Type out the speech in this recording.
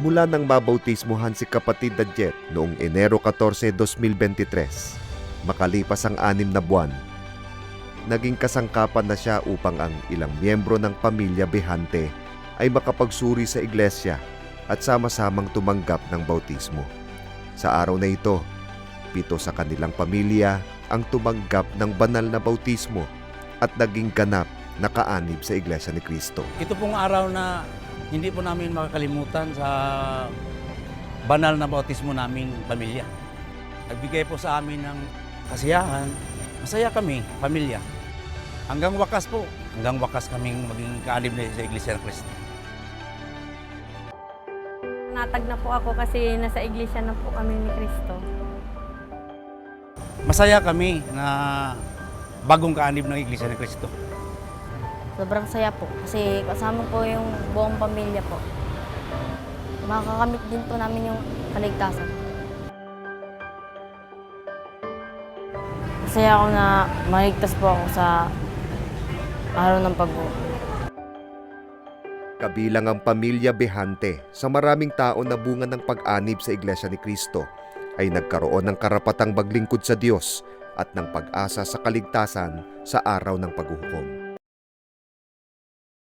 Mula nang mabautismuhan si kapatid na Jet noong Enero 14, 2023, makalipas ang anim na buwan, naging kasangkapan na siya upang ang ilang miyembro ng pamilya Behante ay makapagsuri sa iglesia at sama-samang tumanggap ng bautismo. Sa araw na ito, pito sa kanilang pamilya ang tumanggap ng banal na bautismo at naging ganap na kaanib sa Iglesia ni Kristo. Ito pong araw na hindi po namin makakalimutan sa banal na bautismo namin pamilya. Nagbigay po sa amin ng kasiyahan. Masaya kami, pamilya. Hanggang wakas po, hanggang wakas kaming maging kaanib na sa Iglesia ng Cristo. Natag na po ako kasi nasa iglesia na po kami ni Kristo. Masaya kami na bagong kaanib ng Iglesia ng Cristo. Sobrang saya po kasi kasama po yung buong pamilya po. Makakamit din po namin yung kaligtasan. Masaya ako na maligtas po ako sa araw ng pagbuo. Kabilang ang pamilya Behante sa maraming tao na bunga ng pag-anib sa Iglesia ni Kristo ay nagkaroon ng karapatang maglingkod sa Diyos at ng pag-asa sa kaligtasan sa araw ng paghuhukom.